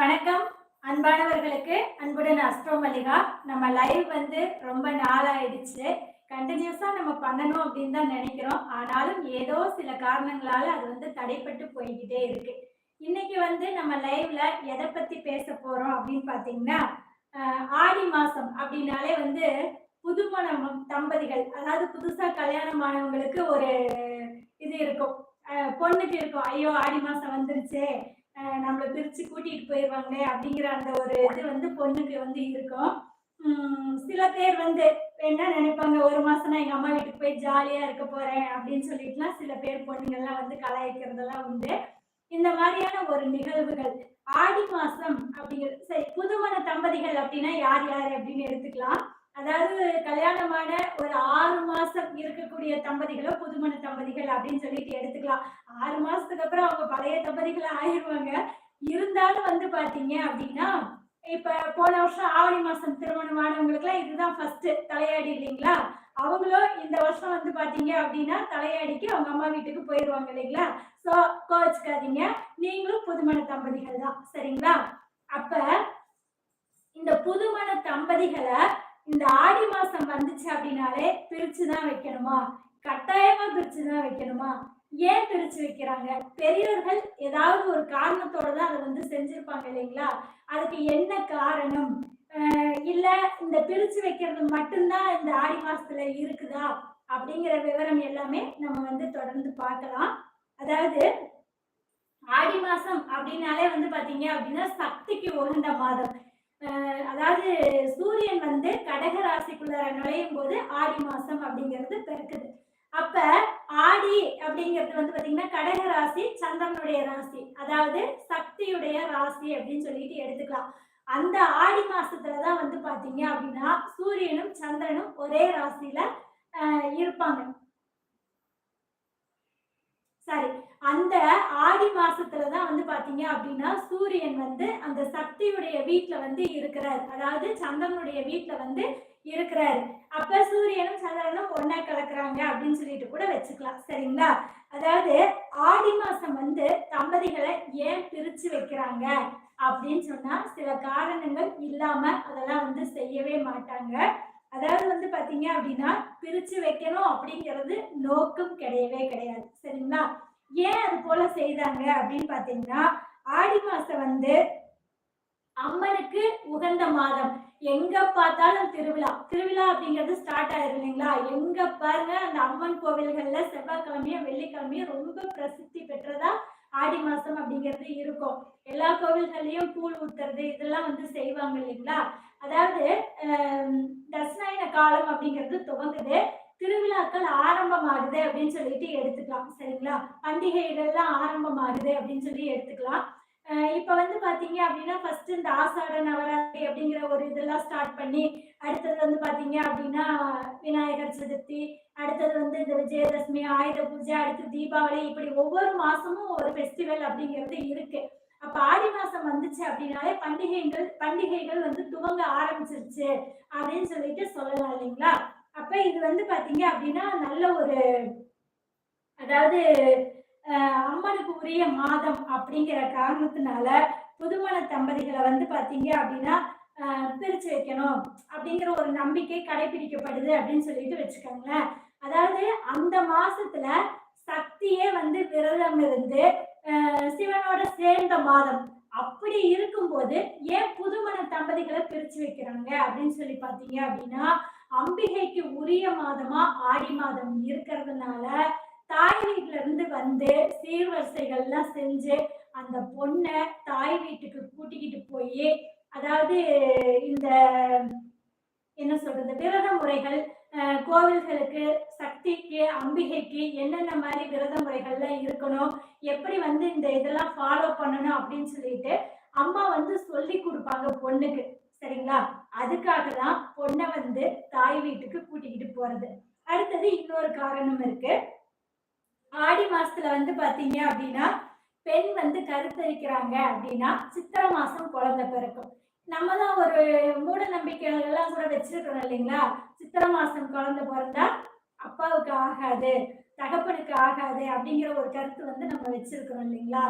வணக்கம். அன்பானவர்களுக்கு அன்புடன் அஸ்ட்ரோ மல்லிகா. நம்ம லைவ் வந்து ரொம்ப நாளாயிடுச்சு கண்டினியூஸா நம்ம பண்ணணும் அப்படின்னு தான் நினைக்கிறோம். ஆனாலும் ஏதோ சில காரணங்களால அது வந்து தடைப்பட்டு போய்கிட்டே இருக்கு. இன்னைக்கு வந்து நம்ம லைவ்ல எதை பத்தி பேச போறோம் அப்படின்னு பாத்தீங்கன்னா ஆடி மாசம் அப்படின்னாலே வந்து புதுமணம் தம்பதிகள் அதாவது புதுசா கல்யாணம் ஆனவங்களுக்கு ஒரு இது இருக்கும். பொண்ணுக்கு இருக்கும் ஐயோ ஆடி மாசம் வந்துருச்சு. நம்மளை பிரிச்சு கூட்டிட்டு போயிடுவாங்களே அப்படிங்கிற அந்த ஒரு இது வந்து பொண்ணுக்கு வந்து இருக்கும். சில பேர் வந்து என்ன நினைப்பாங்க ஒரு மாசம் நான் எங்க அம்மா வீட்டுக்கு போய் ஜாலியா இருக்க போறேன் அப்படின்னு சொல்லிட்டுலாம் சில பேர் பொண்ணுங்கள்லாம் வந்து கலாய்க்கிறதெல்லாம் உண்டு. இந்த மாதிரியான ஒரு நிகழ்வுகள் ஆடி மாசம் அப்படிங்கிறது சரி புதுமண தம்பதிகள் அப்படின்னா யார் யார் அப்படின்னு எடுத்துக்கலாம். அதாவது கல்யாணமான ஒரு ஆறு மாசம் இருக்கக்கூடிய தம்பதிகளோ புதுமண தம்பதிகள் அப்படின்னு சொல்லிட்டு எடுத்துக்கலாம். ஆறு மாசத்துக்கு அப்புறம் அவங்க பழைய தம்பதிகள் ஆயிடுவாங்க இருந்தாலும் வந்து பாத்தீங்க அப்படின்னா இப்ப போன வருஷம் ஆவணி மாசம் திருமணம் ஆனவங்களுக்குலாம் இதுதான் ஃபர்ஸ்ட் தலையாடி இல்லைங்களா? அவங்களும் இந்த வருஷம் வந்து பாத்தீங்க அப்படின்னா தலையாடிக்கு அவங்க அம்மா வீட்டுக்கு போயிடுவாங்க இல்லைங்களா? சோ கோச்சுக்காதீங்க நீங்களும் புதுமண தம்பதிகள் தான். சரிங்களா? அப்ப இந்த புதுமண தம்பதிகளை இந்த ஆடி மாசம் வந்துச்சு அப்படின்னாலே பிரிச்சுதான் வைக்கணுமா? கட்டாயமா பிரிச்சுதான் வைக்கணுமா? ஏன் பிரிச்சு வைக்கிறாங்க? பெரியவர்கள் ஏதாவது ஒரு காரணத்தோட தான் அதை வந்து செஞ்சிருப்பாங்க இல்லைங்களா? அதுக்கு என்ன காரணம்? இல்ல இந்த பிரிச்சு வைக்கிறது மட்டும்தான் இந்த ஆடி மாசத்துல இருக்குதா? அப்படிங்கிற விவரம் எல்லாமே நம்ம வந்து தொடர்ந்து பார்க்கலாம். அதாவது ஆடி மாசம் அப்படின்னாலே வந்து பாத்தீங்க அப்படின்னா சக்திக்கு உகந்த மாதம். அதாவது சூரியன் வந்து கடக ராசிக்குள்ள நுழையும் போது ஆடி மாசம் அப்படிங்கிறது பிறக்குது. அப்ப ஆடி அப்படிங்கிறது வந்து பாத்தீங்கன்னா கடக ராசி சந்திரனுடைய ராசி அதாவது சக்தியுடைய ராசி அப்படின்னு சொல்லிட்டு எடுத்துக்கலாம். அந்த ஆடி மாசத்துலதான் வந்து பாத்தீங்க அப்படின்னா சூரியனும் சந்திரனும் ஒரே ராசியில இருப்பாங்க. சரி அந்த ஆடி மாசத்துலதான் வந்து பாத்தீங்க அப்படின்னா சூரியன் வந்து அந்த சக்தியுடைய வீட்டுல வந்து இருக்கிறார். அதாவது சந்திரனுடைய வீட்டுல வந்து இருக்கிறாரு. அப்ப சூரியனும் சந்திரனும் ஒன்னா கலக்குறாங்க அப்படின்னு சொல்லிட்டு கூட வச்சுக்கலாம். சரிங்களா? அதாவது ஆடி மாசம் வந்து தம்பதிகளை ஏன் பிரிச்சு வைக்கிறாங்க அப்படின்னு சொன்னா சில காரணங்கள் இல்லாம அதெல்லாம் வந்து செய்யவே மாட்டாங்க. அதாவது வந்து பாத்தீங்க அப்படின்னா பிரிச்சு வைக்கணும் அப்படிங்கிறது நோக்கம் கிடையவே கிடையாது. சரிங்களா? ஏன் அது போல செய்தாங்க அப்படின்னு பாத்தீங்கன்னா ஆடி மாசம் வந்து அம்மனுக்கு உகந்த மாதம். எங்க பார்த்தாலும் திருவிழா. திருவிழா அப்படிங்கிறது ஸ்டார்ட் ஆயிரும் இல்லைங்களா? எங்க பாருங்க அந்த அம்மன் கோவில்கள்ல செவ்வாய்க்கிழமையும் வெள்ளிக்கிழமையும் ரொம்ப பிரசித்தி பெற்றதா ஆடி மாசம் அப்படிங்கிறது இருக்கும். எல்லா கோவில்கள்லயும் கூழ் ஊத்துறது இதெல்லாம் வந்து செய்வாங்க இல்லைங்களா? அதாவது ஆம், காலம் அப்படிங்கிறது துவங்குது. திருவிழாக்கள் ஆரம்பமாகுது அப்படின்னு சொல்லிட்டு எடுத்துக்கலாம் சரிங்களா? பண்டிகைகள்லாம் ஆரம்பமாகுது அப்படின்னு சொல்லி எடுத்துக்கலாம். இப்போ இப்ப வந்து பாத்தீங்க அப்படின்னா ஃபர்ஸ்ட் இந்த ஆசாட நவராத்திரி அப்படிங்கிற ஒரு இதெல்லாம் ஸ்டார்ட் பண்ணி அடுத்தது வந்து பாத்தீங்க அப்படின்னா விநாயகர் சதுர்த்தி அடுத்தது வந்து இந்த விஜயதசமி ஆயுத பூஜை அடுத்து தீபாவளி இப்படி ஒவ்வொரு மாசமும் ஒரு ஃபெஸ்டிவல் அப்படிங்கிறது இருக்கு. அப்ப ஆடி மாசம் வந்துச்சு அப்படின்னாலே பண்டிகைகள் பண்டிகைகள் வந்து துவங்க ஆரம்பிச்சிருச்சு அப்படின்னு சொல்லிட்டு சொல்லலாம் இல்லைங்களா? அப்ப இது வந்து பாத்தீங்க அப்படின்னா நல்ல ஒரு அதாவது அம்மனுக்கு உரிய மாதம் அப்படிங்கிற காரணத்தினால புதுமண தம்பதிகளை வந்து பாத்தீங்க அப்படின்னா பிரிச்சு வைக்கணும் அப்படிங்கிற ஒரு நம்பிக்கை கடைபிடிக்கப்படுது அப்படின்னு சொல்லிட்டு வச்சுக்கோங்களேன். அதாவது அந்த மாசத்துல சக்தியே வந்து விரதம் இருந்து சிவனோட சேர்ந்த மாதம். அப்படி இருக்கும்போது ஏன் புதுமண தம்பதிகளை பிரிச்சு வைக்கிறாங்க அப்படின்னு சொல்லி பாத்தீங்க அப்படின்னா அம்பிகைக்கு உரிய மாதமா ஆடி மாதம் இருக்கிறதுனால தாய் வீட்டுல இருந்து வந்து சீர்வரிசைகள்லாம் செஞ்சு அந்த பொண்ணை தாய் வீட்டுக்கு கூட்டிக்கிட்டு போய் அதாவது இந்த என்ன சொல்றது விரத முறைகள் கோவில்களுக்கு சக்திக்கு அம்பிகைக்கு என்னென்ன மாதிரி விரத முறைகள்லாம் இருக்கணும் எப்படி வந்து இந்த இதெல்லாம் ஃபாலோ பண்ணணும் அப்படின்னு சொல்லிட்டு அம்மா வந்து சொல்லி கொடுப்பாங்க பொண்ணுக்கு சரிங்களா? அதுக்காக தான் பொண்ணை வந்து தாய் வீட்டுக்கு கூட்டிக்கிட்டு போறது. அடுத்தது இன்னொரு காரணம் இருக்கு. ஆடி மாசத்துல வந்து பாத்தீங்க அப்படின்னா பெண் வந்து கருத்தரிக்கிறாங்க அப்படின்னா சித்திரை மாசம் குழந்தை பிறக்கும். நம்ம தான் ஒரு மூட நம்பிக்கைகள் எல்லாம் கூட வச்சிருக்கிறோம் இல்லைங்களா? சித்திரை மாசம் குழந்தை பிறந்தா அப்பாவுக்கு ஆகாது தகப்பனுக்கு ஆகாது அப்படிங்கிற ஒரு கருத்து வந்து நம்ம வச்சிருக்கிறோம் இல்லைங்களா?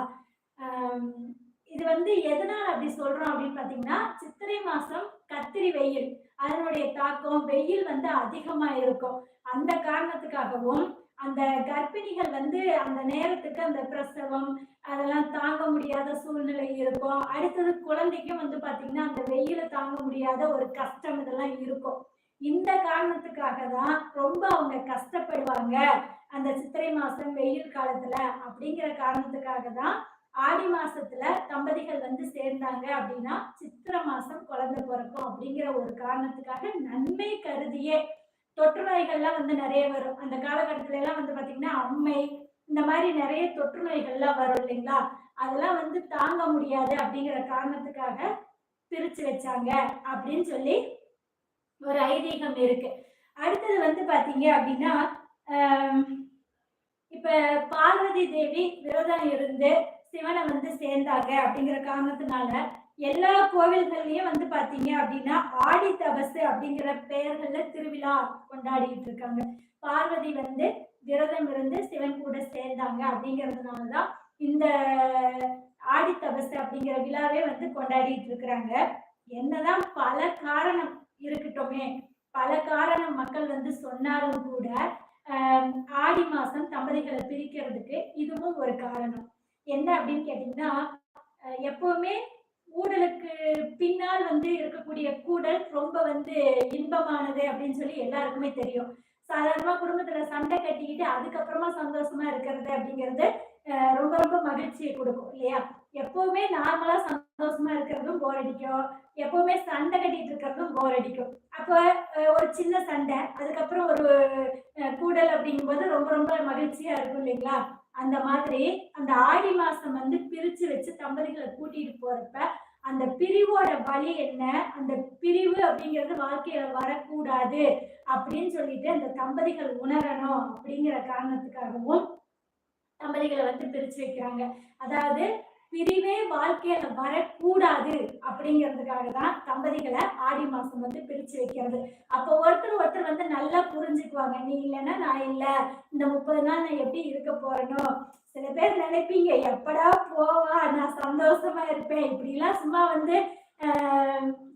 இது இது வந்து எதனால அப்படி சொல்றோம் அப்படின்னு பாத்தீங்கன்னா சித்திரை மாசம் கத்திரி வெயில். அதனுடைய தாக்கம் வெயில் வந்து அதிகமா இருக்கும். அந்த காரணத்துக்காகவும் அந்த கர்ப்பிணிகள் வந்து அந்த நேரத்துக்கு அந்த பிரசவம் அதெல்லாம் தாங்க முடியாத சூழ்நிலை இருக்கும். அடுத்தது குழந்தைக்கும் வந்து பாத்தீங்கன்னா அந்த வெயில தாங்க முடியாத ஒரு கஷ்டம் இதெல்லாம் இருக்கும். இந்த காரணத்துக்காக தான் ரொம்ப அவங்க கஷ்டப்படுவாங்க. அந்த சித்திரை மாசம் வெயில் காலத்துல அப்படிங்கிற காரணத்துக்காக தான் ஆடி மாசத்துல தம்பதிகள் வந்து சேர்ந்தாங்க அப்படின்னா சித்திர மாசம் குழந்தை பிறக்கும் அப்படிங்கிற ஒரு காரணத்துக்காக நன்மை கருதியே தொற்று நோய்கள்லாம் வந்து நிறைய வரும். அந்த காலகட்டத்துல எல்லாம் வந்து பாத்தீங்கன்னா அம்மை இந்த மாதிரி நிறைய தொற்று நோய்கள்லாம் வரும் இல்லைங்களா? அதெல்லாம் வந்து தாங்க முடியாது அப்படிங்கிற காரணத்துக்காக பிரிச்சு வச்சாங்க அப்படின்னு சொல்லி ஒரு ஐதீகம் இருக்கு. அடுத்தது வந்து பாத்தீங்க அப்படின்னா இப்ப பார்வதி தேவி விரதம் இருந்து சிவனை வந்து சேர்ந்தாங்க அப்படிங்கிற காரணத்தினால எல்லா கோவில்கள்லயும் வந்து பாத்தீங்க அப்படின்னா ஆடி தபசு அப்படிங்கிற பெயர்கள்ல திருவிழா கொண்டாடிட்டு இருக்காங்க. பார்வதி வந்து விரதம் இருந்து சிவன் கூட சேர்ந்தாங்க அப்படிங்கிறதுனாலதான் இந்த ஆடி தபசு அப்படிங்கிற விழாவே வந்து கொண்டாடிட்டு இருக்கிறாங்க. என்னதான் பல காரணம் இருக்கட்டுமே. பல காரணம் மக்கள் வந்து சொன்னாலும் கூட ஆடி மாசம் தம்பதிகளை பிரிக்கிறதுக்கு இதுவும் ஒரு காரணம். என்ன அப்படின்னு கேட்டீங்கன்னா எப்பவுமே கூடலுக்கு பின்னால் வந்து இருக்கக்கூடிய கூடல் ரொம்ப வந்து இன்பமானது அப்படின்னு சொல்லி எல்லாருக்குமே தெரியும். சாதாரணமா குடும்பத்துல சண்டை கட்டிக்கிட்டு அதுக்கப்புறமா சந்தோஷமா இருக்கிறது அப்படிங்கிறது ரொம்ப ரொம்ப மகிழ்ச்சியை கொடுக்கும் இல்லையா? எப்பவுமே நார்மலா சந்தோஷமா இருக்கிறதும் போர் அடிக்கும். எப்பவுமே சண்டை கட்டிட்டு இருக்கிறதும் போர் அடிக்கும். அப்போ ஒரு சின்ன சண்டை அதுக்கப்புறம் ஒரு கூடல் அப்படிங்கும்போது ரொம்ப ரொம்ப மகிழ்ச்சியா இருக்கும் இல்லைங்களா? அந்த மாதிரி அந்த ஆடி மாசம் வந்து பிரிச்சு வச்சு தம்பதிகளை கூட்டிட்டு போறப்ப அந்த பிரிவோட வழி என்ன? அந்த பிரிவு அப்படிங்கிறது வாழ்க்கையில வரக்கூடாது அப்படின்னு சொல்லிட்டு அந்த தம்பதிகள் உணரணும் அப்படிங்கிற காரணத்துக்காகவும் தம்பதிகளை வந்து பிரிச்சு வைக்கிறாங்க. அதாவது பிரிவே வாழ்க்கையில வரக்கூடாது அப்படிங்கிறதுக்காக தான் தம்பதிகளை ஆடி மாசம் வந்து பிரிச்சு வைக்கிறது. அப்போ ஒருத்தர் ஒருத்தர் வந்து நல்லா புரிஞ்சுக்குவாங்க. நீ இல்லைன்னா நான் இல்லை. இந்த முப்பது நாள் நான் எப்படி இருக்க போறேனோ? சில பேர் நினைப்பீங்க எப்படா போவா? நான் சந்தோஷமா இருப்பேன். இப்படிலாம் சும்மா வந்து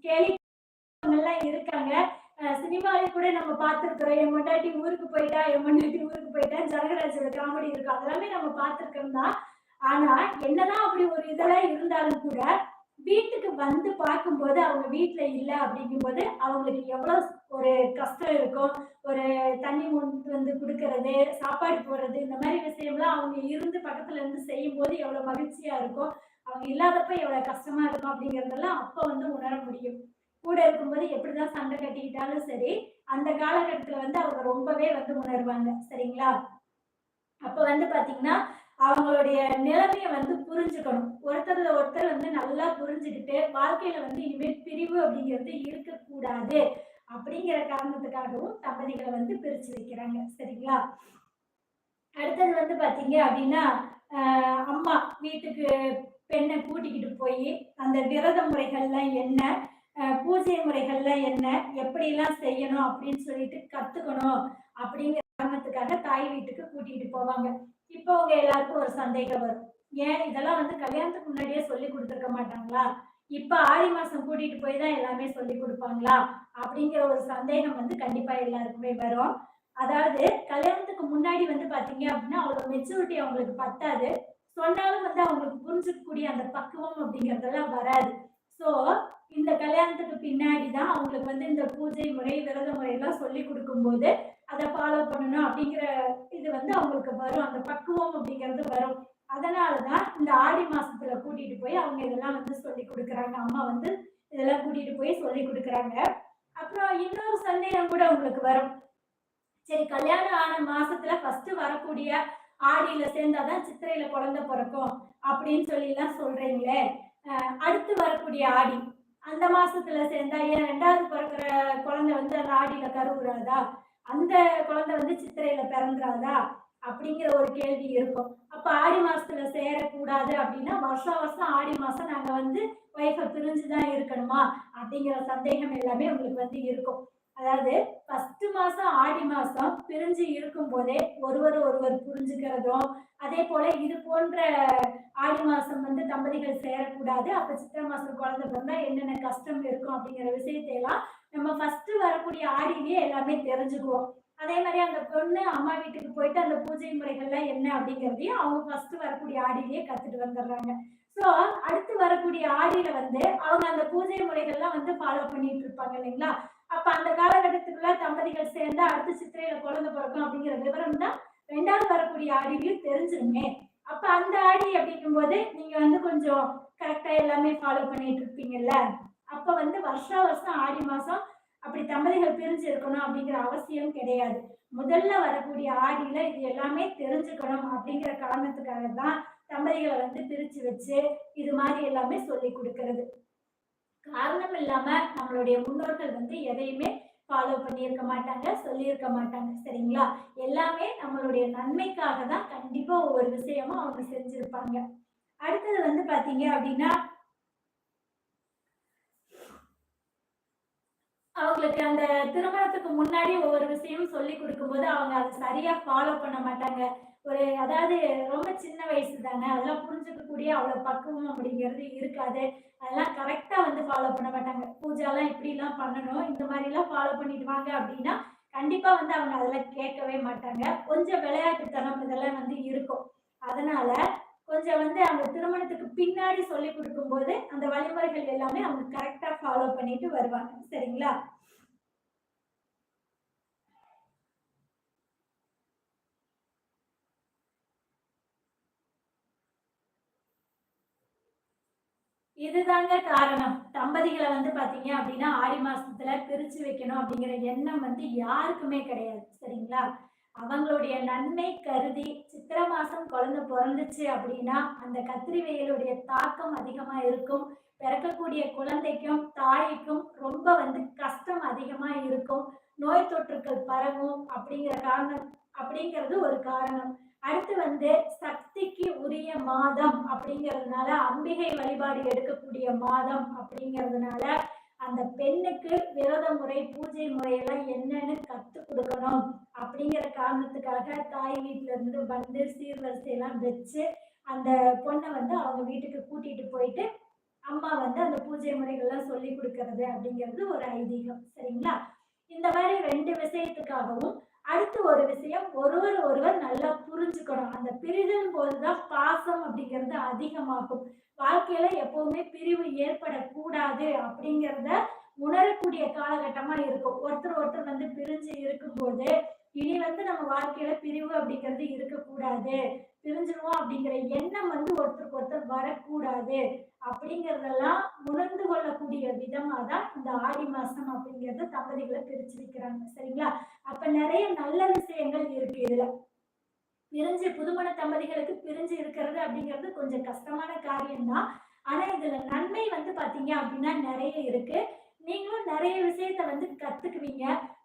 கேள்வி எல்லாம் இருக்காங்க. சினிமாவே கூட நம்ம பார்த்துருக்குறோம். என் மண்டாட்டி ஊருக்கு போயிட்டா என் மண்டாட்டி ஊருக்கு போயிட்டா ஜனகராஜோட காமெடி இருக்கும். அதெல்லாமே நம்ம பார்த்துருக்கோம் தான் ஆனா என்னதான் அப்படி ஒரு இதெல்லாம் இருந்தாலும் கூட வீட்டுக்கு வந்து பார்க்கும்போது அவங்க வீட்டுல இல்லை அப்படிங்கும்போது அவங்களுக்கு எவ்வளவு ஒரு கஷ்டம் இருக்கும். ஒரு தண்ணி கொண்டு வந்து கொடுக்கறது சாப்பாடு போடுறது இந்த மாதிரி விஷயம்லாம் அவங்க இருந்து பக்கத்துல இருந்து செய்யும் போது எவ்வளவு மகிழ்ச்சியா இருக்கும். அவங்க இல்லாதப்ப எவ்வளவு கஷ்டமா இருக்கும் அப்படிங்கறதெல்லாம் அப்ப வந்து உணர முடியும். கூட இருக்கும்போது எப்படிதான் சண்டை கட்டிக்கிட்டாலும் சரி அந்த காலகட்டத்துல வந்து அவங்க ரொம்பவே வந்து உணர்வாங்க. சரிங்களா? அப்ப வந்து பாத்தீங்கன்னா அவங்களுடைய நிலைமையை வந்து புரிஞ்சுக்கணும். ஒருத்தர் ஒருத்தர் வந்து நல்லா புரிஞ்சுக்கிட்டு வாழ்க்கையில வந்து இனிமேல் பிரிவு அப்படிங்கிறது இருக்கக்கூடாது. அப்படிங்கிற காரணத்துக்காகவும் தம்பதிகளை வந்து பிரிச்சு வைக்கிறாங்க. சரிங்களா? அடுத்தது வந்து பாத்தீங்க அப்படின்னா அம்மா வீட்டுக்கு பெண்ணை கூட்டிக்கிட்டு போய் அந்த விரத முறைகள்லாம் என்ன பூஜை முறைகள்லாம் என்ன எப்படிலாம் செய்யணும் அப்படின்னு சொல்லிட்டு கத்துக்கணும் அப்படிங்கிற காரணத்துக்காக தாய் வீட்டுக்கு கூட்டிகிட்டு போவாங்க. இப்போ அவங்க எல்லாருக்கும் ஒரு சந்தேகம் வரும். ஏன்? இதெல்லாம் வந்து கல்யாணத்துக்கு முன்னாடியே சொல்லி கொடுத்துருக்க மாட்டாங்களா? இப்ப ஆடி மாசம் கூட்டிட்டு போய் தான் எல்லாமே சொல்லி கொடுப்பாங்களா? அப்படிங்கிற ஒரு சந்தேகம் வந்து கண்டிப்பா எல்லாருக்குமே வரும். அதாவது கல்யாணத்துக்கு முன்னாடி வந்து பாத்தீங்க அப்படின்னா அவ்வளவு மெச்சூரிட்டி அவங்களுக்கு பத்தாது. சொன்னாலும் வந்து அவங்களுக்கு புரிஞ்சுக்கக்கூடிய அந்த பக்குவம் அப்படிங்கறதெல்லாம் வராது. ஸோ இந்த கல்யாணத்துக்கு பின்னாடி தான் அவங்களுக்கு வந்து இந்த பூஜை முறை விரத முறையெல்லாம் சொல்லி கொடுக்கும்போது அதை ஃபாலோ பண்ணணும் அப்படிங்கிற இது வந்து அவங்களுக்கு வரும். அந்த பக்குவம் அப்படிங்கிறது வரும். அதனால தான் இந்த ஆடி மாசத்துல கூட்டிட்டு போய் அவங்க இதெல்லாம் வந்து சொல்லி கொடுக்குறாங்க. அம்மா வந்து இதெல்லாம் கூட்டிட்டு போய் சொல்லி கொடுக்குறாங்க. அப்புறம் இன்னொரு சந்தேகம் கூட உங்களுக்கு வரும். சரி கல்யாணம் ஆன மாசத்துல ஃபர்ஸ்ட் வரக்கூடிய ஆடியில சேர்ந்தாதான் சித்திரையில குழந்தை பிறக்கும் அப்படின்னு சொல்லி எல்லாம் சொல்றீங்களே அடுத்து வரக்கூடிய ஆடி அந்த மாசத்துல சேர்ந்தா ஏன் ரெண்டாவது பிறக்கிற குழந்தை வந்து அந்த ஆடியில கருவுறாதா? அந்த குழந்தை வந்து சித்திரையில பிறந்துறாதா? அப்படிங்கிற ஒரு கேள்வி இருக்கும். அப்ப ஆடி மாசத்துல சேரக்கூடாது அப்படின்னா வருஷம் வருஷம் ஆடி மாசம் நாங்க வந்து ஒய்ஃபை பிரிஞ்சுதான் இருக்கணுமா? அப்படிங்கிற சந்தேகம் எல்லாமே உங்களுக்கு வந்து இருக்கும். அதாவது ஃபர்ஸ்ட் மாசம் ஆடி மாசம் பிரிஞ்சு இருக்கும் போதே ஒருவர் ஒருவர் புரிஞ்சுக்கிறதும் அதே போல இது போன்ற ஆடி மாசம் வந்து தம்பதிகள் சேரக்கூடாது. அப்ப சித்திரை மாசம் குழந்தை பிறந்தா என்னென்ன கஷ்டம் இருக்கும் அப்படிங்கிற விஷயத்தையெல்லாம் நம்ம ஃபர்ஸ்ட் வரக்கூடிய ஆடியிலேயே எல்லாமே தெரிஞ்சுக்குவோம். அதே மாதிரி அந்த பொண்ணு அம்மா வீட்டுக்கு போயிட்டு அந்த பூஜை முறைகள்லாம் என்ன அப்படிங்கிறதையும் அவங்க ஃபர்ஸ்ட் வரக்கூடிய ஆடியிலேயே கத்துட்டு வந்துடுறாங்க. ஸோ அடுத்து வரக்கூடிய ஆடியில வந்து அவங்க அந்த பூஜை முறைகள்லாம் வந்து ஃபாலோ பண்ணிட்டு இருப்பாங்க இல்லைங்களா? அப்ப அந்த காலகட்டத்துக்குள்ள தம்பதிகள் சேர்ந்து அடுத்த சித்திரையில குழந்தை பிறக்கும் அப்படிங்கிற விவரம் தான் ரெண்டாவது வரக்கூடிய ஆடியிலையும் தெரிஞ்சிருமே. அப்ப அந்த ஆடி அப்படிங்கும் போது நீங்க வந்து கொஞ்சம் கரெக்டா எல்லாமே ஃபாலோ பண்ணிட்டு இருப்பீங்கல்ல? அப்ப வந்து வருஷா வருஷம் ஆடி மாசம் அப்படி தம்பதிகள் பிரிஞ்சு இருக்கணும் அப்படிங்கிற அவசியம் கிடையாது. முதல்ல வரக்கூடிய ஆடியில இது எல்லாமே தெரிஞ்சுக்கணும் அப்படிங்கிற காரணத்துக்காக தான் தம்பதிகளை வந்து பிரிச்சு வச்சு இது மாதிரி எல்லாமே சொல்லி கொடுக்கறது. காரணம் இல்லாம நம்மளுடைய முன்னோர்கள் வந்து எதையுமே ஃபாலோ பண்ணியிருக்க மாட்டாங்க சொல்லியிருக்க மாட்டாங்க. சரிங்களா? எல்லாமே நம்மளுடைய நன்மைக்காக தான் கண்டிப்பா ஒவ்வொரு விஷயமும் அவங்க செஞ்சிருப்பாங்க. அடுத்தது வந்து பாத்தீங்க அப்படின்னா அவங்களுக்கு அந்த திருமணத்துக்கு முன்னாடி ஒவ்வொரு விஷயமும் சொல்லி கொடுக்கும்போது அவங்க அதை சரியா ஃபாலோ பண்ண மாட்டாங்க. ஒரு அதாவது ரொம்ப சின்ன வயசு தானே அதெல்லாம் புரிஞ்சுக்கக்கூடிய அவ்வளோ பக்குவம் அப்படிங்கிறது இருக்காது. அதெல்லாம் கரெக்டாக வந்து ஃபாலோ பண்ண மாட்டாங்க. பூஜாலாம் இப்படிலாம் பண்ணணும் இந்த மாதிரிலாம் ஃபாலோ பண்ணிட்டு வாங்க அப்படின்னா கண்டிப்பாக வந்து அவங்க அதெல்லாம் கேட்கவே மாட்டாங்க. கொஞ்சம் விளையாட்டுத்தனம் இதெல்லாம் வந்து இருக்கும். அதனால கொஞ்சம் வந்து அவங்க திருமணத்துக்கு பின்னாடி சொல்லி கொடுக்கும்போது அந்த வழிமுறைகள் எல்லாமே அவங்க கரெக்டா ஃபாலோ பண்ணிட்டு வருவாங்க. சரிங்களா? இதுதாங்க காரணம். தம்பதிகளை வந்து பாத்தீங்க அப்படின்னா ஆடி மாசத்துல பிரிச்சு வைக்கணும் அப்படிங்கிற எண்ணம் வந்து யாருக்குமே கிடையாது. சரிங்களா? அவங்களுடைய நன்மை கருதி சித்திர மாசம் குழந்தை பிறந்துச்சு அப்படின்னா அந்த கத்திரி வெயிலுடைய தாக்கம் அதிகமா இருக்கும். பிறக்கக்கூடிய குழந்தைக்கும் தாய்க்கும் ரொம்ப வந்து கஷ்டம் அதிகமா இருக்கும். நோய் தொற்றுக்கள் பரவும் அப்படிங்கிற காரணம் அப்படிங்கிறது ஒரு காரணம். அடுத்து வந்து சக்திக்கு உரிய மாதம் அப்படிங்கிறதுனால அம்பிகை வழிபாடு எடுக்கக்கூடிய மாதம் அப்படிங்கிறதுனால அந்த பெண்ணுக்கு விரத முறை பூஜை முறையெல்லாம் என்னன்னு கத்து கொடுக்கணும். அப்படிங்கிற காரணத்துக்காக தாய் வீட்டுல இருந்து வந்து சீர்வரிசையெல்லாம் வச்சு அந்த பொண்ணை வந்து அவங்க வீட்டுக்கு கூட்டிட்டு போயிட்டு அம்மா வந்து அந்த பூஜை முறைகள்லாம் சொல்லி கொடுக்கறது அப்படிங்கிறது ஒரு ஐதீகம். சரிங்களா? இந்த மாதிரி ரெண்டு விஷயத்துக்காகவும் அடுத்து ஒரு விஷயம் ஒருவர் ஒருவர் நல்லா புரிஞ்சுக்கணும். அந்த பிரிதல் போதுதான் பாசம் அப்படிங்கிறது அதிகமாகும். வாழ்க்கையில எப்பவுமே பிரிவு ஏற்படக்கூடாது அப்படிங்கிறத உணரக்கூடிய காலகட்டமா இருக்கும். ஒருத்தர் ஒருத்தர் வந்து பிரிஞ்சு இருக்கும்போது இனி வந்து நம்ம வாழ்க்கையில பிரிவு அப்படிங்கிறது இருக்கக்கூடாது. பிரிஞ்சிருவோம் அப்படிங்கிற எண்ணம் வந்து ஒருத்தருக்கு ஒருத்தர் வரக்கூடாது. அப்படிங்கிறதெல்லாம் உணர்ந்து கொள்ளக்கூடிய விதமா தான் இந்த ஆடி மாசம் அப்படிங்கிறத தம்பதிகளை பிரிச்சிருக்கிறாங்க சரிங்களா? அப்ப நிறைய நல்ல விஷயங்கள் இருக்கு இதுல. பிரிஞ்சு புதுமண தம்பதிகளுக்கு பிரிஞ்சு இருக்கிறது அப்படிங்கிறது கொஞ்சம் கஷ்டமான காரியம்தான். ஆனா இதுல நன்மை வந்து பாத்தீங்க அப்படின்னா நிறைய இருக்கு. நீங்களும் நிறைய விஷயத்த வந்து கத்துக்குவீங்க.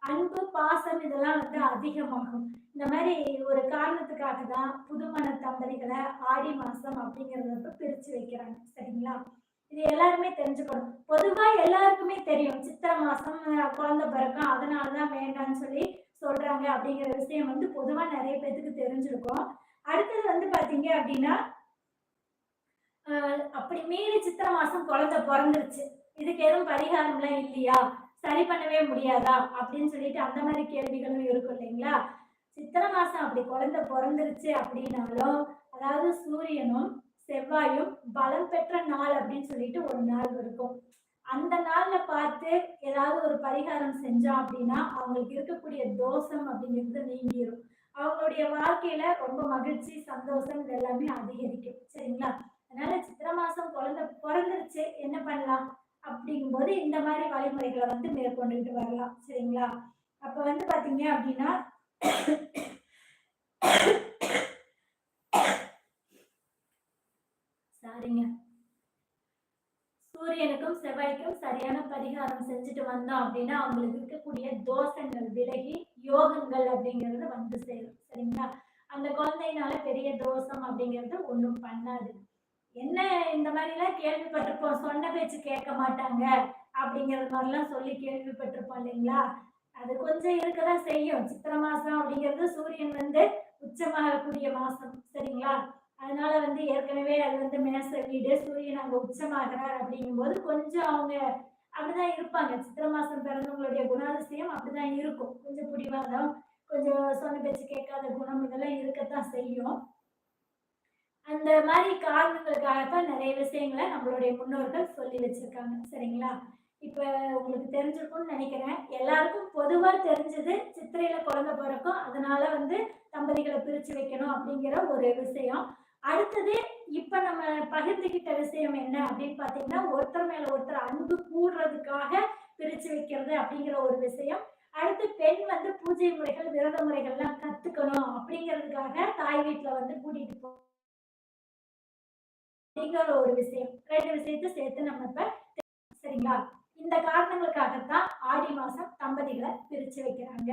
அன்பு பாசம் இதெல்லாம் வந்து அதிகமாகும். இந்த மாதிரி ஒரு காரணத்துக்காக தான் புதுமண தம்பதிகளை ஆடி மாசம் அப்படிங்கறத வந்து பிரிச்சு வைக்கிறாங்க. சரிங்களா? இது எல்லாருமே தெரிஞ்சுக்கணும். பொதுவா எல்லாருக்குமே தெரியும். சித்திரை மாசம் குழந்தை பிறக்கும் அதனாலதான் வேண்டாம்னு சொல்லி சொல்றாங்க அப்படிங்கிற விஷயம் வந்து பொதுவா நிறைய பேத்துக்கு தெரிஞ்சிருக்கும். அடுத்தது வந்து பாத்தீங்க அப்படின்னா அப்படி மீறி சித்திரை மாசம் குழந்தை பிறந்துருச்சு. இதுக்கு எதுவும் பரிகாரம்லாம் இல்லையா? சரி பண்ணவே முடியாதா? அப்படின்னு சொல்லிட்டு அந்த மாதிரி கேள்விகளும் இருக்கும் இல்லைங்களா? சித்திரை மாசம் அப்படி குழந்தை பிறந்துருச்சு அப்படின்னாலும் அதாவது சூரியனும் செவ்வாயும் பலம் பெற்ற நாள் அப்படின்னு சொல்லிட்டு ஒரு நாள் இருக்கும். அந்த நாள்ல பார்த்து ஏதாவது ஒரு பரிகாரம் செஞ்சோம் அப்படின்னா அவங்களுக்கு இருக்கக்கூடிய தோஷம் அப்படிங்கிறது நீங்கிரும். அவங்களுடைய வாழ்க்கையில ரொம்ப மகிழ்ச்சி சந்தோஷம் இது எல்லாமே அதிகரிக்கும். சரிங்களா? அதனால சித்திரை மாசம் குழந்தை பிறந்துருச்சு என்ன பண்ணலாம்? அப்படிங்கும்போது இந்த மாதிரி வழிமுறைகளை வந்து மேற்கொண்டுட்டு வரலாம். சரிங்களா? அப்ப வந்து பாத்தீங்க அப்படின்னா சாரிங்க. சூரியனுக்கும் செவ்வாய்க்கும் சரியான பரிகாரம் செஞ்சுட்டு வந்தோம் அப்படின்னா அவங்களுக்கு இருக்கக்கூடிய தோஷங்கள் விலகி யோகங்கள் அப்படிங்கிறது வந்து சேரும். சரிங்களா? அந்த குழந்தையினால பெரிய தோஷம் அப்படிங்கிறது ஒன்றும் பண்ணாது. என்ன இந்த மாதிரிலாம் கேள்விப்பட்டிருப்போம்? சொன்ன பேச்சு கேட்க மாட்டாங்க அப்படிங்கிறது மாதிரிலாம் சொல்லி கேள்விப்பட்டிருப்போம் இல்லைங்களா? அது கொஞ்சம் இருக்கதான் செய்யும். சித்திரை மாசம் அப்படிங்கிறது சூரியன் வந்து உச்சமாகக்கூடிய மாசம். சரிங்களா? அதனால வந்து ஏற்கனவே அது வந்து மேச வீடு சூரியன் அங்க உச்சமாகிறார் அப்படிங்கும்போது கொஞ்சம் அவங்க அப்படிதான் இருப்பாங்க. சித்திரை மாசம் பிறந்தவங்களுடைய குணாதிசயம் அப்படிதான் இருக்கும். கொஞ்சம் பிடிவாதம் கொஞ்சம் சொன்ன பேச்சு கேட்காத குணம் இதெல்லாம் இருக்கத்தான் செய்யும். அந்த மாதிரி காரணங்களுக்காகத்தான் நிறைய விஷயங்களை நம்மளுடைய முன்னோர்கள் சொல்லி வச்சிருக்காங்க. சரிங்களா? இப்போ உங்களுக்கு தெரிஞ்சிருக்கும்னு நினைக்கிறேன். எல்லாருக்கும் பொதுவாக தெரிஞ்சது சித்திரையில் குழந்தை பிறக்கும் அதனால வந்து தம்பதிகளை பிரித்து வைக்கணும் அப்படிங்கிற ஒரு விஷயம். அடுத்தது இப்போ நம்ம பகிர்ந்துக்கிட்ட விஷயம் என்ன அப்படின்னு பார்த்தீங்கன்னா ஒருத்தர் மேலே ஒருத்தர் அன்பு கூடுறதுக்காக பிரித்து வைக்கிறது அப்படிங்கிற ஒரு விஷயம். அடுத்து பெண் வந்து பூஜை முறைகள் விரத முறைகள்லாம் கற்றுக்கணும் அப்படிங்கிறதுக்காக தாய் வீட்டில் வந்து கூட்டிகிட்டு போ அப்படிங்கிற ஒரு விஷயம். ரெண்டு விஷயத்த சேர்த்து நம்ம இப்ப சரிங்களா? இந்த காரணங்களுக்காகத்தான் ஆடி மாசம் தம்பதிகளை பிரிச்சு வைக்கிறாங்க.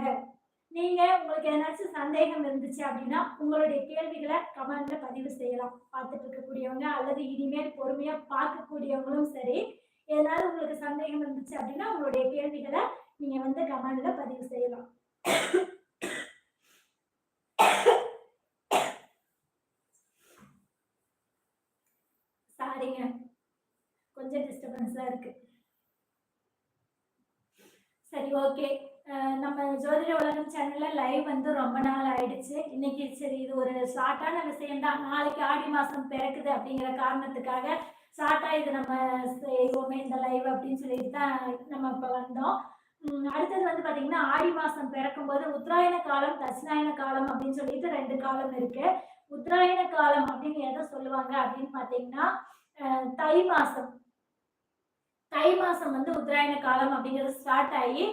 நீங்க உங்களுக்கு ஏதாச்சும் சந்தேகம் இருந்துச்சு அப்படின்னா உங்களுடைய கேள்விகளை கமெண்ட்ல பதிவு செய்யலாம். பார்த்துட்டு இருக்கக்கூடியவங்க அல்லது இனிமேல் பொறுமையா பார்க்கக்கூடியவங்களும் சரி ஏதாவது உங்களுக்கு சந்தேகம் இருந்துச்சு அப்படின்னா உங்களுடைய கேள்விகளை நீங்க வந்து கமெண்ட்ல பதிவு செய்யலாம் சாரிங்க கொஞ்சம் டிஸ்டர்பன்ஸா இருக்கு. சரி ஓகே நம்ம ஜோதிட உலகம் சேனல்ல லைவ் வந்து ரொம்ப நாள் ஆயிடுச்சு. இன்னைக்கு சரி இது ஒரு ஷார்ட்டான விஷயம் தான். நாளைக்கு ஆடி மாசம் பிறக்குது அப்படிங்கிற காரணத்துக்காக ஷார்ட்டா இது நம்ம செய்வோமே இந்த லைவ் அப்படின்னு சொல்லிட்டு தான் நம்ம இப்போ வந்தோம். அடுத்தது வந்து பாத்தீங்கன்னா ஆடி மாசம் பிறக்கும் போது உத்தராயண காலம் தட்சிணாயன காலம் அப்படின்னு சொல்லிட்டு ரெண்டு காலம் இருக்கு. உத்தராயண காலம் அப்படின்னு எதை சொல்லுவாங்க அப்படின்னு பாத்தீங்கன்னா தை மாசம். தை மாசம் வந்து உத்தராயண காலம் அப்படிங்கிறது ஸ்டார்ட் ஆகி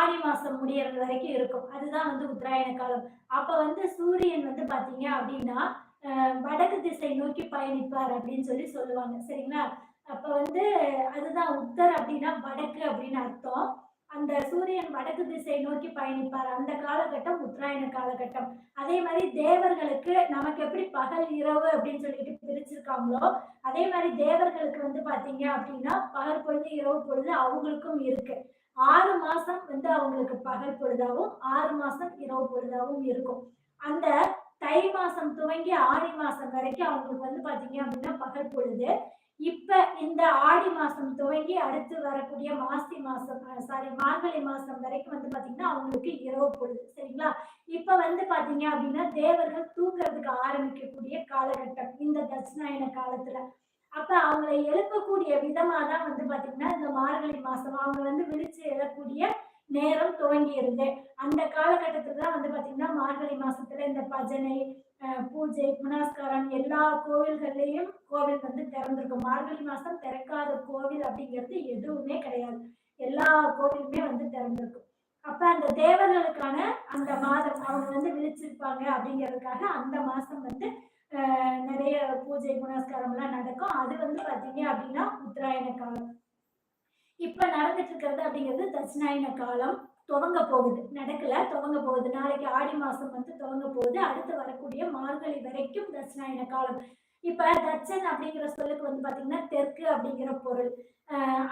ஆடி மாசம் முடியறது வரைக்கும் இருக்கும். அதுதான் வந்து உத்தராயண காலம். அப்ப வந்து சூரியன் வந்து பாத்தீங்க அப்படின்னா வடக்கு திசை நோக்கி பயணிப்பார் அப்படின்னு சொல்லி சொல்லுவாங்க. சரிங்களா? அப்ப வந்து அதுதான் உத்தர் அப்படின்னா வடக்கு அப்படின்னு அர்த்தம். அந்த சூரியன் வடக்கு திசை நோக்கி பயணிப்பார். அந்த காலகட்டம் உத்தராயண காலகட்டம். அதே மாதிரி தேவர்களுக்கு நமக்கு எப்படி பகல் இரவு அப்படின்னு சொல்லிட்டு பிரிச்சிருக்காங்களோ அதே மாதிரி தேவர்களுக்கு வந்து பாத்தீங்க அப்படின்னா பகல் பொழுது இரவு பொழுது அவங்களுக்கும் இருக்கு. ஆறு மாசம் வந்து அவங்களுக்கு பகல் பொழுதாகவும் ஆறு மாசம் இரவு பொழுதாகவும் இருக்கும். அந்த தை மாசம் துவங்கி ஆடி மாசம் வரைக்கும் அவங்களுக்கு வந்து பாத்தீங்க அப்படின்னா பகல் பொழுது இப்ப இந்த ஆடி மாசம் துவங்கி அடுத்து வரக்கூடிய மாசி மாசம் சாரி மார்கழி மாசம் வரைக்கும் வந்து பாத்தீங்கன்னா அவங்களுக்கு இரவு பொழுது சரிங்களா? இப்ப வந்து பாத்தீங்க அப்படின்னா தேவர்கள் தூங்குறதுக்கு ஆரம்பிக்கக்கூடிய காலகட்டம் இந்த தட்சிணாயன காலத்துல. அப்ப அவங்களை எழுப்பக்கூடிய விதமா தான் வந்து பாத்தீங்கன்னா இந்த மார்கழி மாசம் அவங்க வந்து விழிச்சு எழக்கூடிய நேரம் துவங்கி இருந்து அந்த காலகட்டத்துல தான் வந்து பாத்தீங்கன்னா மார்கழி மாசத்துல இந்த பஜனை பூஜை புனஸ்காரம் எல்லா கோவில்கள்லயும் கோவில் வந்து திறந்திருக்கும். மார்கழி மாசம் திறக்காத கோவில் அப்படிங்கிறது எதுவுமே கிடையாது. எல்லா கோவிலுமே வந்து திறந்திருக்கும். அப்ப அந்த தேவர்களுக்கான அந்த மாதம் அவங்க வந்து விழிச்சிருப்பாங்க அப்படிங்கிறதுக்காக அந்த மாசம் வந்து நிறைய பூஜை புனஸ்காரம் எல்லாம் நடக்கும். அது வந்து பாத்தீங்க அப்படின்னா உத்தராயண காலம். இப்ப நடந்துட்டு இருக்கிறது அப்படிங்கிறது தட்சிணாயன காலம். துவங்க போகுது. நடக்கல துவங்க போகுது. நாளைக்கு ஆடி மாசம் வந்து துவங்க போகுது. அடுத்து வரக்கூடிய மார்கழி வரைக்கும் தட்சிணாயன காலம். இப்ப தட்சன் அப்படிங்கிற சொல்லுக்கு வந்து பாத்தீங்கன்னா தெற்கு அப்படிங்கிற பொருள்.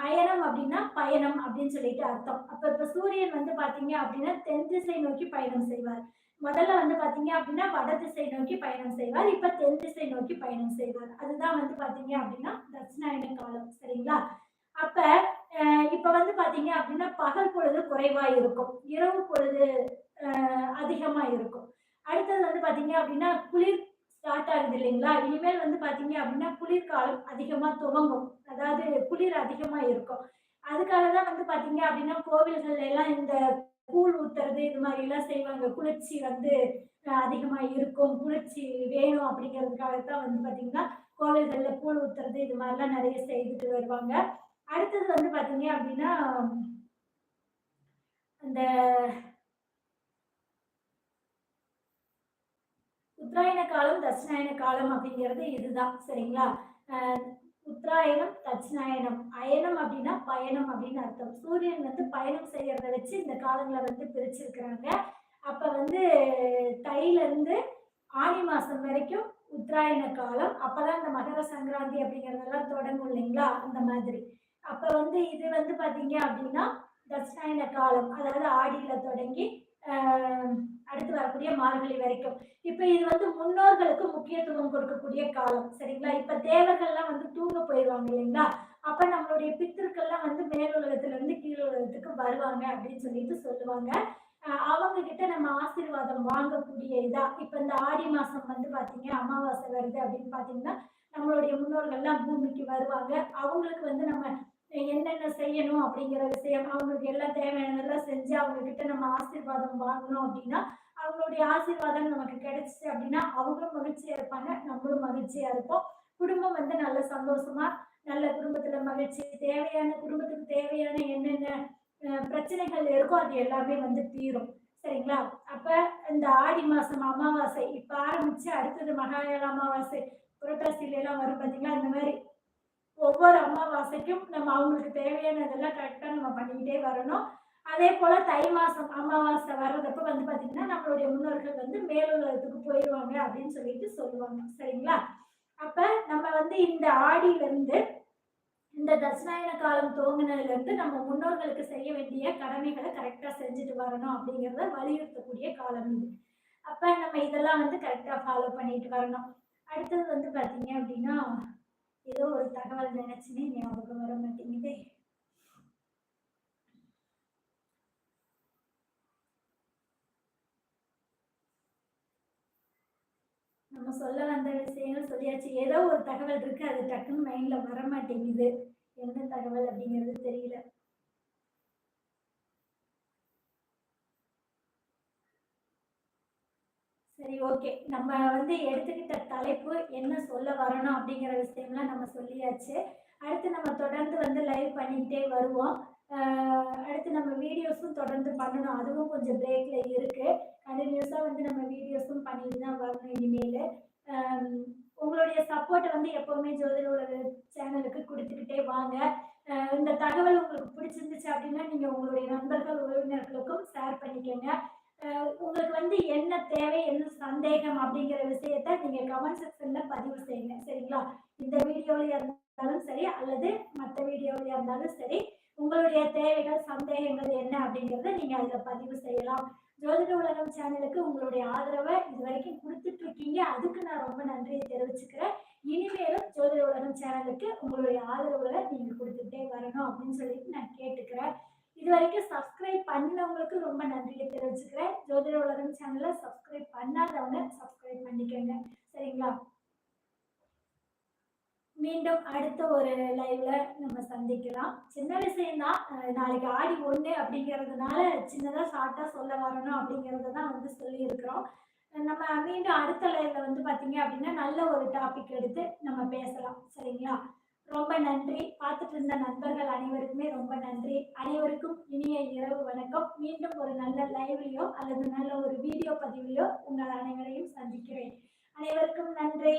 அயனம் அப்படின்னா பயணம் அப்படின்னு சொல்லிட்டு அர்த்தம். அப்ப இப்ப சூரியன் வந்து பாத்தீங்க அப்படின்னா தென் திசை நோக்கி பயணம் செய்வார். முதல்ல வந்து பாத்தீங்க அப்படின்னா வட திசை நோக்கி பயணம் செய்வார். இப்ப தென் திசை நோக்கி பயணம் செய்வார். அதுதான் வந்து பாத்தீங்க அப்படின்னா தட்சிணாயன காலம். சரிங்களா? அப்ப இப்ப வந்து பாத்தீங்க அப்படின்னா பகல் பொழுது குறைவா இருக்கும் இரவு பொழுது அதிகமா இருக்கும் அடுத்தது வந்து பாத்தீங்க அப்படின்னா குளிர் ஸ்டார்ட் ஆகுது இல்லைங்களா? இனிமேல் வந்து பாத்தீங்க அப்படின்னா குளிர்காலம் அதிகமா துவங்கும். அதாவது குளிர் அதிகமா இருக்கும் அதுக்காக தான் வந்து பாத்தீங்க அப்படின்னா கோவில்கள்ல எல்லாம் இந்த கூழ் ஊத்துறது இது மாதிரி எல்லாம் செய்வாங்க. குளிர்ச்சி வந்து அதிகமா இருக்கும் குளிர்ச்சி வேணும் அப்படிங்கிறதுக்காகத்தான் வந்து பாத்தீங்கன்னா கோவில்கள்ல கூழ் ஊத்துறது இது மாதிரிலாம் நிறைய செய்துட்டு வருவாங்க. அடுத்தது வந்து பாத்தீங்க அப்படின்னா அந்த உத்தராயண காலம் தட்சிணாயன காலம் அப்படிங்கிறது இதுதான் சரிங்களா? உத்தராயணம் தட்சிணாயனம் அயனம் அப்படின்னா பயணம் அப்படின்னு அர்த்தம். சூரியன் வந்து பயணம் செய்யறத வச்சு இந்த காலங்களை வந்து பிரிச்சிருக்கிறாங்க. அப்ப வந்து தையில இருந்து ஆணி மாசம் வரைக்கும் உத்தராயண காலம். அப்பதான் இந்த மகர சங்கராந்தி அப்படிங்கறதெல்லாம் தொடங்கும் இல்லைங்களா? அந்த மாதிரி. அப்ப வந்து இது வந்து பாத்தீங்க அப்படின்னா தட்சிணாயன காலம் அதாவது ஆடியில தொடங்கி அடுத்து வரக்கூடிய மார்கழி வரைக்கும். இப்ப இது வந்து முன்னோர்களுக்கு முக்கியத்துவம் கொடுக்கக்கூடிய காலம் சரிங்களா? இப்ப தேவர்கள்லாம் வந்து தூங்க போயிடுவாங்க இல்லைங்களா? அப்ப நம்மளுடைய பித்திருக்கள்லாம் வந்து மேலுலகத்துல இருந்து கீழுலகத்துக்கு வருவாங்க அப்படின்னு சொல்லிட்டு சொல்லுவாங்க. அவங்க கிட்ட நம்ம ஆசீர்வாதம் வாங்கக்கூடிய இதா? இப்ப இந்த ஆடி மாசம் வந்து பாத்தீங்க அமாவாசை வருது அப்படின்னு பாத்தீங்கன்னா நம்மளுடைய முன்னோர்கள்லாம் பூமிக்கு வருவாங்க. அவங்களுக்கு வந்து நம்ம என்னென்ன செய்யணும் அப்படிங்கிற விஷயம் அவங்களுக்கு எல்லாம் தேவையானதெல்லாம் செஞ்சு அவங்க கிட்ட நம்ம ஆசீர்வாதம் வாங்கணும் அப்படின்னா அவங்களுடைய ஆசீர்வாதம் நமக்கு கிடைச்சிச்சு அப்படின்னா அவங்களும் மகிழ்ச்சியா இருப்பாங்க நம்மளும் மகிழ்ச்சியா இருப்போம். குடும்பம் வந்து நல்ல சந்தோஷமா நல்ல குடும்பத்துல மகிழ்ச்சி தேவையான குடும்பத்துக்கு தேவையான என்னென்ன பிரச்சனைகள் இருக்கோ அது எல்லாமே வந்து தீரும். சரிங்களா? அப்ப இந்த ஆடி மாசம் அமாவாசை இப்ப ஆரம்பிச்சு அடுத்தது மகாயாள அமாவாசை புரட்டாசியில எல்லாம் வரும் பாத்தீங்களா? இந்த மாதிரி ஒவ்வொரு அமாவாசைக்கும் நம்ம அவங்களுக்கு தேவையானதெல்லாம் கரெக்டாக நம்ம பண்ணிக்கிட்டே வரணும். அதே போல தை மாசம் அமாவாசை வர்றதப்ப வந்து பாத்தீங்கன்னா நம்மளுடைய முன்னோர்கள் வந்து மேலுலகத்துக்கு போயிடுவாங்க அப்படின்னு சொல்லிட்டு சொல்லுவாங்க. சரிங்களா? அப்ப நம்ம வந்து இந்த ஆடியில இருந்து இந்த தட்சிணாயன காலம் துவங்கினதுல இருந்து நம்ம முன்னோர்களுக்கு செய்ய வேண்டிய கடமைகளை கரெக்டா செஞ்சுட்டு வரணும் அப்படிங்கிறத வலியுறுத்தக்கூடிய காலம் இது. அப்ப நம்ம இதெல்லாம் வந்து கரெக்டா ஃபாலோ பண்ணிட்டு வரணும். அடுத்தது வந்து பாத்தீங்க அப்படின்னா ஏதோ ஒரு தகவல் நினைச்சுனே ஞாபகம் வர மாட்டேங்குதே. நம்ம சொல்ல வந்த விஷயங்கள் சொல்லியாச்சு. ஏதோ ஒரு தகவல் இருக்கு அது டக்குன்னு மைண்ட்ல வர மாட்டேங்குது. என்ன தகவல் அப்படிங்கிறது தெரியல. சரி ஓகே நம்ம வந்து எடுத்துக்கிட்ட தலைப்பு என்ன சொல்ல வரணும் அப்படிங்கிற விஷயம்லாம் நம்ம சொல்லியாச்சு. அடுத்து நம்ம தொடர்ந்து வந்து லைவ் பண்ணிக்கிட்டே வருவோம். அடுத்து நம்ம வீடியோஸும் தொடர்ந்து பண்ணணும். அதுவும் கொஞ்சம் பிரேக்ல இருக்கு. கண்டினியூஸாக வந்து நம்ம வீடியோஸும் பண்ணிட்டு தான் வரணும் இனிமேல். உங்களுடைய சப்போர்ட்டை வந்து எப்போவுமே ஜோதிட உலக சேனலுக்கு கொடுத்துக்கிட்டே வாங்க. இந்த தகவல் உங்களுக்கு பிடிச்சிருந்துச்சு அப்படின்னா நீங்கள் உங்களுடைய நண்பர்கள் உறவினர்களுக்கும் ஷேர் பண்ணிக்கோங்க ஆஹ் உங்களுக்கு வந்து என்ன தேவை என்ன சந்தேகம் அப்படிங்கிற விஷயத்த நீங்கள் கமெண்ட் செக்ஷன்ல பதிவு செய்யுங்க. சரிங்களா? இந்த வீடியோவில் இருந்தாலும் சரி அல்லது மற்ற வீடியோவில் இருந்தாலும் சரி உங்களுடைய தேவைகள் சந்தேகங்கள் என்ன அப்படிங்கிறத நீங்கள் அதில் பதிவு செய்யலாம். ஜோதிட உலகம் சேனலுக்கு உங்களுடைய ஆதரவை இது வரைக்கும் கொடுத்துட்டு இருக்கீங்க அதுக்கு நான் ரொம்ப நன்றியை தெரிவிச்சுக்கிறேன். இனிமேலும் ஜோதிட உலகம் சேனலுக்கு உங்களுடைய ஆதரவுகளை நீங்கள் கொடுத்துட்டே வரணும் அப்படின்னு சொல்லிட்டு நான் கேட்டுக்கிறேன். இது வரைக்கும் சப்ஸ்கிரைப் பண்ணவங்களுக்கு ரொம்ப நன்றியை தெரிவிச்சுக்கிறேன். ஜோதிட உலகம் சேனலை சப்ஸ்கிரைப் பண்ணாதவங்க சப்ஸ்கிரைப் பண்ணிக்கோங்க. சரிங்களா? மீண்டும் அடுத்த ஒரு லைவ்ல நம்ம சந்திக்கலாம். சின்ன விஷயம்தான். நாளைக்கு ஆடி ஒன்று அப்படிங்கிறதுனால சின்னதாக ஷார்ட்டாக சொல்ல வரணும் அப்படிங்கிறத தான் வந்து சொல்லியிருக்கிறோம். நம்ம மீண்டும் அடுத்த லைவ்ல வந்து பாத்தீங்க அப்படின்னா நல்ல ஒரு டாபிக் எடுத்து நம்ம பேசலாம். சரிங்களா? ரொம்ப நன்றி. பார்த்துட்டு இருந்த நண்பர்கள் அனைவருக்குமே ரொம்ப நன்றி. அனைவருக்கும் இனிய இரவு வணக்கம். மீண்டும் ஒரு நல்ல லைவ்லையோ அல்லது நல்ல ஒரு வீடியோ பதிவிலையோ உங்கள் அனைவரையும் சந்திக்கிறேன். அனைவருக்கும் நன்றி.